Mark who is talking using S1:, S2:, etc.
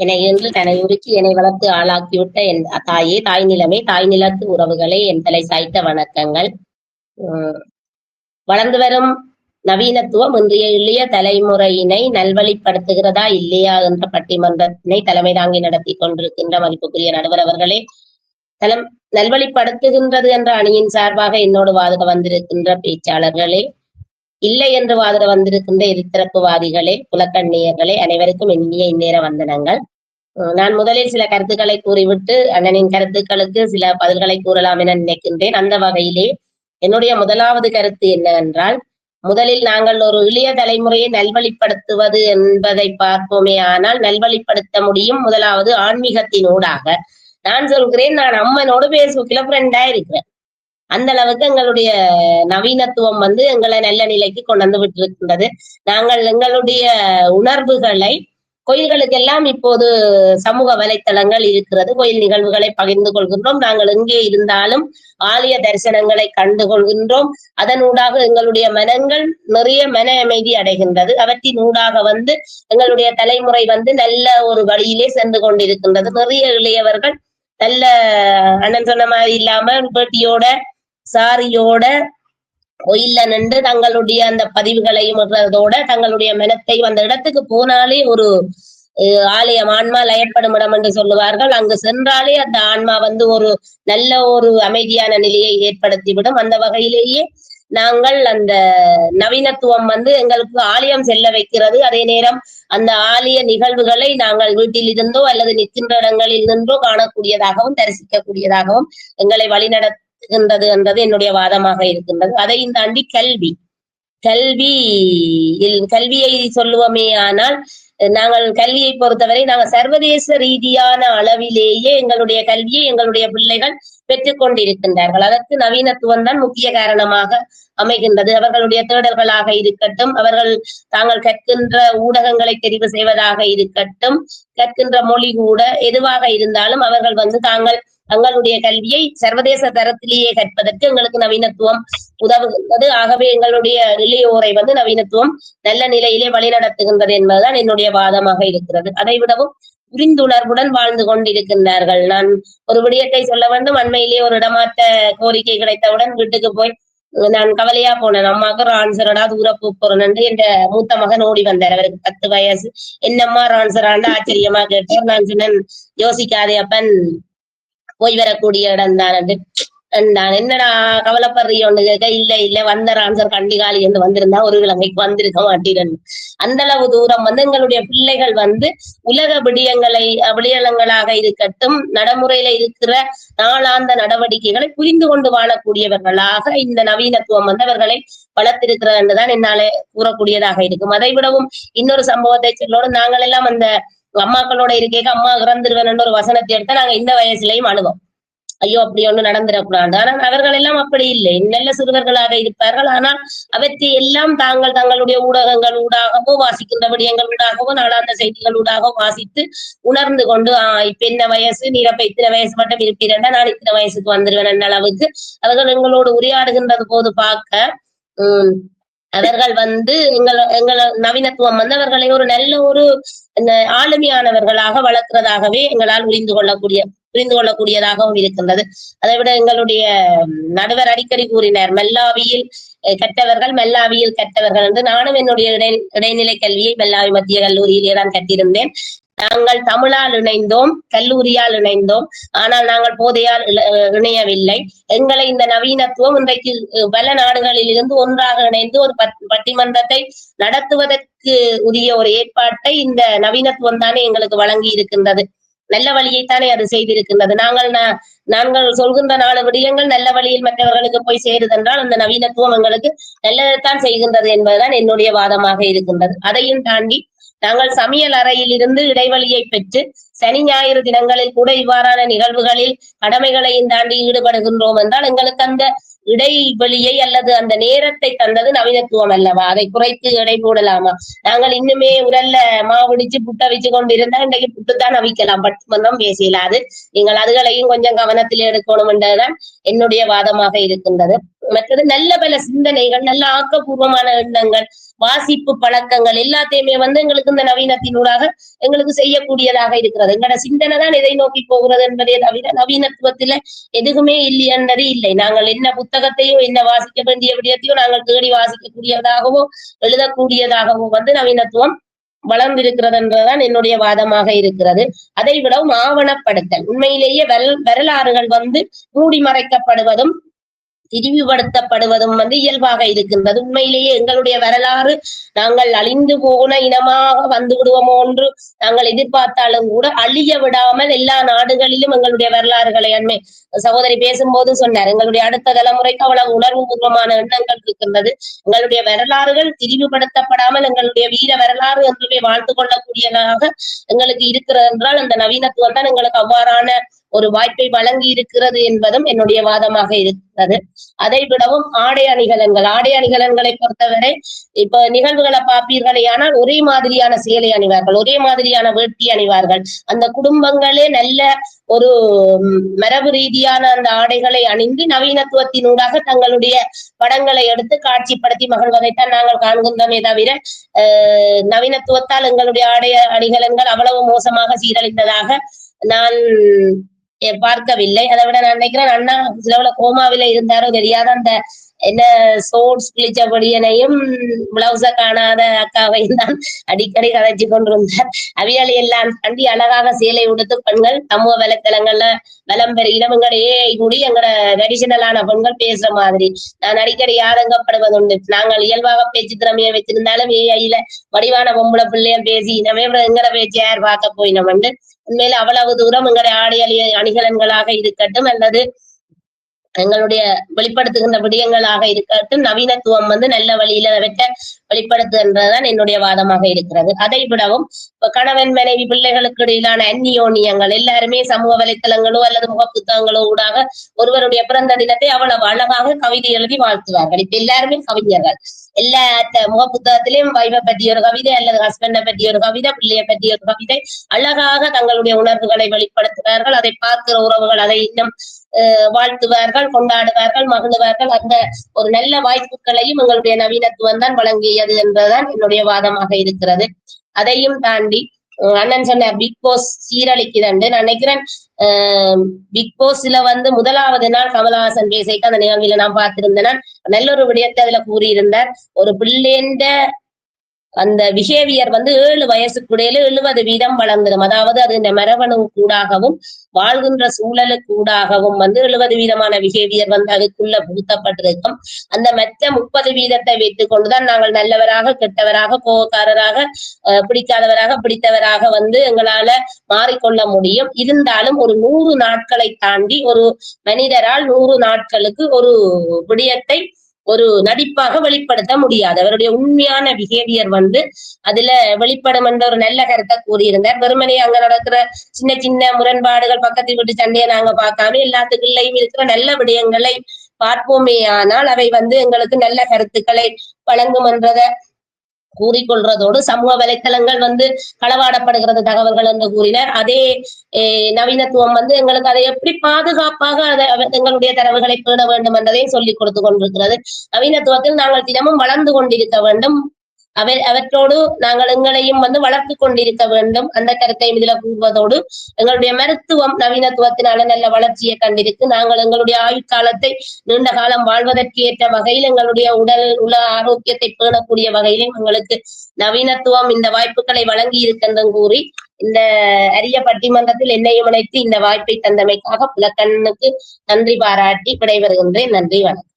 S1: என்னை இன்று தன்னை உருக்கி என்னை வளர்த்து ஆளாக்கிவிட்ட என் தாயே தாய் நிலமே தாய் நிலத்து உறவுகளே என் தலை சாய்த்த வணக்கங்கள். உம் வளர்ந்து வரும் நவீனத்துவம் இன்றைய இளைய தலைமுறையினை நல்வழிப்படுத்துகிறதா இல்லையா என்ற பட்டிமன்றத்தினை தலைமை தாங்கி நடத்தி கொண்டிருக்கின்ற மதிப்புக்குரிய நடுவர் அவர்களே தலம் நல்வழிப்படுத்துகின்றது என்ற அணியின் சார்பாக என்னோடு வாதிட வந்திருக்கின்ற பேச்சாளர்களே இல்லை என்று வாதிட வந்திருக்கின்ற இருதரப்புவாதிகளே குலக்கண்ணியர்களே அனைவருக்கும் இனிய இந்நேர வந்தனங்கள். நான் முதலில் சில கருத்துக்களை கூறிவிட்டு அண்ணனின் கருத்துக்களுக்கு சில பதில்களை கூறலாம் என நினைக்கின்றேன். அந்த வகையிலே என்னுடைய முதலாவது கருத்து என்னவென்றால் முதலில் நாங்கள் ஒரு இளைய தலைமுறையை நல்வழிப்படுத்துவது என்பதை பார்ப்போமே ஆனால் நல்வழிப்படுத்த முடியும் முதலாவது ஆன்மீகத்தினூடாக. நான் சொல்கிறேன் நான் அம்மனோடு பேஸ்புக்கில் கிளப்ரெண்டா இருக்கிறேன். அந்த அளவுக்கு எங்களுடைய நவீனத்துவம் வந்து எங்களை நல்ல நிலைக்கு கொண்டு வந்து விட்டிருக்கின்றது. நாங்கள் எங்களுடைய உணர்வுகளை கோயில்களுக்கெல்லாம் இப்போது சமூக வலைத்தளங்கள் இருக்கிறது. கோயில் நிகழ்வுகளை பகிர்ந்து கொள்கின்றோம். நாங்கள் எங்கே இருந்தாலும் ஆலய தரிசனங்களை கண்டு கொள்கின்றோம். அதனூடாக எங்களுடைய மனங்கள் நிறைய மன அமைதி அடைகின்றது. அவற்றின் ஊடாக வந்து எங்களுடைய தலைமுறை வந்து நல்ல ஒரு வழியிலே சென்று கொண்டிருக்கின்றது. நிறைய இளையவர்கள் நல்ல அண்ணன் சொன்ன மாதிரி இல்லாம பேட்டியோட சாரியோட கோயில்ல நின்று தங்களுடைய அந்த பதிவுகளையும் விடுறதோட தங்களுடைய மனத்தையும் அந்த இடத்துக்கு போனாலே ஒரு ஆலயம் ஆன்மா லயப்படும் இடம் என்று சொல்லுவார்கள். அங்கு சென்றாலே அந்த ஆன்மா வந்து ஒரு நல்ல ஒரு அமைதியான நிலையை ஏற்படுத்திவிடும். அந்த வகையிலேயே நாங்கள் அந்த நவீனத்துவம் வந்து எங்களுக்கு ஆலயம் செல்ல வைக்கிறது. அதே நேரம் அந்த ஆலய நிகழ்வுகளை நாங்கள் வீட்டில் இருந்தோ அல்லது நிற்கின்ற இடங்களில் இருந்தோ காணக்கூடியதாகவும் தரிசிக்கக்கூடியதாகவும் எங்களை இருக்கின்றது என்றது என்னுடைய வாதமாக இருக்கின்றது. அதையும் தாண்டி கல்வி. கல்வி கல்வியை சொல்லுவோமே ஆனால் நாங்கள் கல்வியை பொறுத்தவரை நாங்கள் சர்வதேச ரீதியான அளவிலேயே எங்களுடைய கல்வியை எங்களுடைய பிள்ளைகள் பெற்றுக்கொண்டிருக்கின்றார்கள் அதற்கு நவீனத்துவம் தான் முக்கிய காரணமாக அமைகின்றது. அவர்களுடைய தேடல்களாக இருக்கட்டும் அவர்கள் தாங்கள் கற்கின்ற ஊடகங்களை தெரிவு செய்வதாக இருக்கட்டும் கற்கின்ற மொழி கூட எதுவாக இருந்தாலும் அவர்கள் வந்து தாங்கள் தங்களுடைய கல்வியை சர்வதேச தரத்திலேயே கற்பதற்கு எங்களுக்கு நவீனத்துவம் உதவுகின்றது. ஆகவே எங்களுடைய இளையோரை வந்து நவீனத்துவம் நல்ல நிலையிலே வழிநடத்துகின்றது என்பதுதான் என்னுடைய வாதமாக இருக்கிறது. அதை விடவும் புரிந்துணர்வுடன் வாழ்ந்து கொண்டிருக்கின்றார்கள். நான் ஒரு விடயத்தை சொல்ல வேண்டும். அண்மையிலேயே ஒரு இடமாற்ற கோரிக்கை கிடைத்தவுடன் வீட்டுக்கு போய் நான் கவலையா போனேன். அம்மாவுக்கு ரான்சரடா தூர போறேன் என்ற மூத்த மகன் ஓடி வந்தார். அவருக்கு பத்து வயசு. என்னம்மா ரான்சராண்டு ஆச்சரியமா கேட்டார் நான் சொன்னேன் யோசிக்காதே அப்பன். போய் வரக்கூடிய இடம் தான் நான் என்னடா கவலைப்படுறியோன்னு கேட்க இல்ல இல்ல. வந்த ஆன்சர் கண்டிகாலி என்று வந்திருந்தா ஒரு கிழமைக்கு வந்திருக்க மாட்டேன் அந்த அளவு தூரம் வந்து எங்களுடைய பிள்ளைகள் வந்து உலக விடியங்களை விடியலங்களாக இருக்கட்டும் நடைமுறையில இருக்கிற நாளாந்த நடவடிக்கைகளை புரிந்து கொண்டு வாழக்கூடியவர்களாக இந்த நவீனத்துவம் வந்து அவர்களை வளர்த்திருக்கிறது என்றுதான் என்னாலே கூறக்கூடியதாக இருக்கும். அதை விடவும் இன்னொரு சம்பவத்தை சொல்லோடு நாங்கள் எல்லாம் அந்த அம்மாக்களோட இருக்கேக்க அம்மா இறந்துருவேன் ஒரு வசனத்தை எடுத்தா நாங்க இந்த வயசுலயும் அணுவோம். ஐயோ அப்படி ஒண்ணு நடந்துடக்கூடாது ஆனால் அவர்கள் எல்லாம் அப்படி இல்லை. நல்ல சிறுவர்களாக இருப்பார்கள். ஆனால் அவற்றை எல்லாம் தாங்கள் தங்களுடைய ஊடகங்கள் ஊடாகவோ வாசிக்கின்ற விடயங்கள் ஊடாகவோ நாளாந்த செய்திகள் ஊடாகவோ வாசித்து உணர்ந்து கொண்டு ஆஹ் இப்ப என்ன வயசு? நீர் அப்ப இத்தனை வயசு மட்டும் இருப்பீரண்டா? நான் இத்தனை வயசுக்கு வந்துருவேன் என்ற அளவுக்கு அவர்கள் எங்களோடு உரையாடுகின்றது போது பார்க்க உம் அவர்கள் வந்து எங்கள எங்கள நவீனத்துவம் வந்து அவர்களை ஒரு நல்ல ஒரு ஆளுமையானவர்களாக வளர்க்கிறதாகவே எங்களால் புரிந்து கொள்ளக்கூடிய புரிந்து கொள்ளக்கூடியதாகவும் இருக்கின்றது. அதை விட எங்களுடைய நடுவர் அடிக்கடி கூறினார் மெல்லாவியில் அஹ், கற்றவர்கள் மெல்லாவியில் கற்றவர்கள் என்று. நானும் என்னுடைய இடை இடைநிலை கல்வியை மெல்லாவி மத்திய கல்லூரியிலே தான் கட்டியிருந்தேன். நாங்கள் தமிழால் இணைந்தோம் கல்லூரியால் இணைந்தோம். ஆனால் நாங்கள் போதையால் இணையவில்லை. எங்களை இந்த நவீனத்துவம் இன்றைக்கு பல நாடுகளில் இருந்து ஒன்றாக இணைந்து ஒரு பட்டிமன்றத்தை நடத்துவதற்கு உரிய ஒரு ஏற்பாட்டை இந்த நவீனத்துவம் தானே எங்களுக்கு வழங்கி இருக்கின்றது நல்ல வழியைத்தானே அது செய்திருக்கின்றது. நாங்கள் நாங்கள் சொல்கின்ற நாலு விடயங்கள் நல்ல வழியில் மற்றவர்களுக்கு போய் சேருதென்றால் அந்த நவீனத்துவம் எங்களுக்கு நல்லதைத்தான் செய்கின்றது என்பதுதான் என்னுடைய வாதமாக இருக்கின்றது. அதையும் தாண்டி நாங்கள் சமையல் அறையில் இருந்து இடைவெளியை பெற்று சனி ஞாயிறு தினங்களில் கூட இவ்வாறான நிகழ்வுகளில் கடமைகளையும் தாண்டி ஈடுபடுகின்றோம் என்றால் எங்களுக்கு அந்த இடைவெளியை அல்லது அந்த நேரத்தை தந்தது நவீனத்துவம் அல்லவா? அதை குறைத்து எடை போடலாமா? நாங்கள் இன்னுமே உடல்ல மாவுடிச்சு புட்ட வச்சு கொண்டிருந்தா இன்றைக்கு புட்டுத்தான் அவிக்கலாம். பட்டுமன்றம் பேசலாது. நீங்கள் அதுகளையும் கொஞ்சம் கவனத்தில் எடுக்கணும் என்றதுதான் என்னுடைய வாதமாக இருக்கின்றது. மற்றது நல்ல பல சிந்தனைகள் நல்ல ஆக்கப்பூர்வமான எண்ணங்கள் வாசிப்பு பழக்கங்கள் எல்லாத்தையுமே வந்து எங்களுக்கு இந்த நவீனத்தினூடாக எங்களுக்கு செய்யக்கூடியதாக இருக்கிறது. எங்களோட சிந்தனை தான் எதை நோக்கி போகிறது என்பதே தவிர நவீனத்துவத்துல எதுவுமே இல்லை என்பது இல்லை. நாங்கள் என்ன புத்தகத்தையும் என்ன வாசிக்க வேண்டிய விடயத்தையோ நாங்கள் தேடி வாசிக்கக்கூடியதாகவோ எழுதக்கூடியதாகவோ வந்து நவீனத்துவம் வளர்ந்திருக்கிறது என்றுதான் என்னுடைய வாதமாக இருக்கிறது. அதை விடவும் ஆவணப்படுத்தல். உண்மையிலேயே வரலாறுகள் வந்து மூடி மறைக்கப்படுவதும் திரிவுபடுத்தப்படுவதும் வந்து இயல்பாக இருக்கின்றது. உண்மையிலேயே எங்களுடைய வரலாறு நாங்கள் அழிந்து போன இனமாக வந்து விடுவோமோ என்று நாங்கள் எதிர்பார்த்தாலும் கூட அழிய விடாமல் எல்லா நாடுகளிலும் எங்களுடைய வரலாறுகளை அண்மை சகோதரி பேசும்போது சொன்னார். எங்களுடைய அடுத்த தலைமுறைக்கு அவ்வளவு உணர்வு பூர்வமான எண்ணங்கள் இருக்கின்றது. எங்களுடைய வரலாறுகள் திரிவுபடுத்தப்படாமல் எங்களுடைய வீர வரலாறு என்றுமே வாழ்த்து கொள்ளக்கூடியதாக எங்களுக்கு இருக்கிறது என்றால் அந்த நவீனத்துவம் தான் எங்களுக்கு அவ்வாறான ஒரு வாய்ப்பை வழங்கி இருக்கிறது என்பதும் என்னுடைய வாதமாக இருக்கிறது அதை விடவும் ஆடை அணிகலன்கள் ஆடை அணிகலன்களை பொறுத்தவரை இப்ப நிகழ்வுகளை பார்ப்பீர்களே ஆனால் ஒரே மாதிரியான சேலை அணிவார்கள் ஒரே மாதிரியான வேட்டி அணிவார்கள். அந்த குடும்பங்களே நல்ல ஒரு மரபு ரீதியான அந்த ஆடைகளை அணிந்து நவீனத்துவத்தினூடாக தங்களுடைய படங்களை எடுத்து காட்சிப்படுத்தி மகிழ்வதைத்தான் நாங்கள் காண்கின்றோமே தவிர நவீனத்துவத்தால் எங்களுடைய ஆடை அணிகலன்கள் அவ்வளவு மோசமாக சீரழிந்ததாக நான் பார்க்கவில்லை. அதை விட நான் நினைக்கிறேன் அண்ணா சிலவுல கோமாவில இருந்தாரோ தெரியாத அந்த என்ன சோட்ஸ் கிழிச்சபடியனையும் பிளவுஸ காணாத அக்காவையும் தான் அடிக்கடி கதைச்சு கொண்டிருந்தார். அவியாளி எல்லாம் கண்டி அழகாக சேலை உடுத்து பெண்கள் சமூக வலைத்தளங்கள்ல வலம் பெறுகிறோம் எங்களோட ஏஐ கூடி எங்கட ட்ரெடிஷனலான பெண்கள் பேசுற மாதிரி. நான் அடிக்கடி ஆதங்கப்படுவதுண்டு. நாங்கள் இயல்பாக பேச்சு திறமையை வச்சிருந்தாலும் ஏஐல வடிவான பொம்பளை பிள்ளைகள் பேசி நம்ம எங்கட பேச்சு யார் பார்க்க போயினோம் உண்மையில அவ்வளவு தூரம் எங்களுடைய ஆடையலி அணிகலன்களாக இருக்கட்டும் அல்லது எங்களுடைய வெளிப்படுத்துகின்ற விடயங்களாக இருக்கட்டும் நவீனத்துவம் வந்து நல்ல வழியில வெட்ட வெளிப்படுத்துகின்றதுதான் என்னுடைய வாதமாக இருக்கிறது. அதை விடவும் கணவன் மனைவி பிள்ளைகளுக்கு இடையிலான அந்நியோனியங்கள் எல்லாருமே சமூக வலைத்தளங்களோ அல்லது முக புத்தகங்களோ ஊடாக ஒருவருடைய பிறந்த தினத்தை அவ்வளவு அழகாக கவிதை எழுதி வாழ்த்துவார்கள். இப்ப எல்லாருமே கவிஞர்கள். எல்லா முக புத்தகத்திலையும் வைவை பற்றி ஒரு கவிதை அல்லது ஹஸ்பண்டை பற்றி ஒரு கவிதை பிள்ளைய பற்றி ஒரு கவிதை அழகாக தங்களுடைய உணர்வுகளை வெளிப்படுத்துவார்கள். அதை பார்க்கிற உறவுகள் அதை இன்னும் வாழ்த்துவார்கள் கொண்டாடுவார்கள் மகிழ்வார்கள். அந்த ஒரு நல்ல வாய்ப்புகளையும் எங்களுடைய நவீனத்துவம் தான் வழங்கியது என்பதுதான் என்னுடைய வாதமாக இருக்கிறது. அதையும் தாண்டி அண்ணன் சொன்ன பிக் பாஸ் சீரழிக்குதண்டு நான் நினைக்கிறேன். பிக் பாஸ்ல வந்து முதலாவது நாள் கமலஹாசன் பேசிட்டு அந்த நிகழ்வில நான் பார்த்திருந்தேன். நல்ல ஒரு விடயத்தை அதுல கூறியிருந்தார். ஒரு பிள்ளைன்ற அந்த பிஹேவியர் வந்து ஏழு வயசுக்குடையில எழுபது வீதம் வழங்குதும் அதாவது அது இந்த மரபணு கூடாகவும் வாழ்கின்ற சூழலுக்கு ஊடாகவும் வந்து எழுபது வீதமான பிஹேவியர் வந்து அதுக்குள்ள புகுத்தப்பட்டிருக்கும். அந்த மற்ற முப்பது வீதத்தை வைத்துக் கொண்டுதான் நாங்கள் நல்லவராக கெட்டவராக கோவக்காரராக பிடிக்காதவராக பிடித்தவராக வந்து எங்களால மாறிக்கொள்ள முடியும். இருந்தாலும் ஒரு நூறு நாட்களை தாண்டி ஒரு மனிதரால் நூறு நாட்களுக்கு ஒரு விடயத்தை ஒரு நடிப்பாக வெளிப்படுத்த முடியாது. அவருடைய உண்மையான பிஹேவியர் வந்து அதுல வெளிப்படும் என்ற ஒரு நல்ல கருத்தை கூறியிருந்தார். வெறுமனே அங்க நடக்கிற சின்ன சின்ன முரண்பாடுகள் பக்கத்து வீட்டு சண்டையை நாங்க பார்க்காம எல்லாத்துக்குள்ளையும் இருக்கிற நல்ல விடயங்களை பார்ப்போமே. ஆனால் அவை வந்து எங்களுக்கு நல்ல கருத்துக்களை வழங்கும் என்றதை கூறிக்கொள்றதோடு சமூக வலைத்தளங்கள் வந்து களவாடப்படுகிறது தகவல்கள் என்று கூறினார். அதே நவீனத்துவம் வந்து எங்களுக்கு அதை எப்படி பாதுகாப்பாக அதை எங்களுடைய தரவுகளை பேட வேண்டும் என்றதையும் சொல்லிக் கொடுத்து கொண்டிருக்கிறது. நவீனத்துவத்தில் நாங்கள் தினமும் வளர்ந்து கொண்டிருக்க வேண்டும். அவை அவற்றோடு நாங்கள் எங்களையும் வந்து வளர்த்து கொண்டிருக்க வேண்டும். அந்த கருத்தையும் இதுல கூறுவதோடு எங்களுடைய மருத்துவம் நவீனத்துவத்தினால நல்ல வளர்ச்சியை கண்டிருக்கு. நாங்கள் எங்களுடைய ஆயுட்காலத்தை நீண்ட காலம் வாழ்வதற்கு ஏற்ற வகையில் எங்களுடைய உடல் உல ஆரோக்கியத்தை பேணக்கூடிய வகையிலும் எங்களுக்கு நவீனத்துவம் இந்த வாய்ப்புகளை வழங்கி இருக்கின்றும் கூறி இந்த அரிய பட்டிமன்றத்தில் என்னையும் இணைத்து இந்த வாய்ப்பை தந்தமைக்காக புலக்கண்ணுக்கு நன்றி பாராட்டி விடைபெறுகின்றேன். நன்றி வணக்கம்.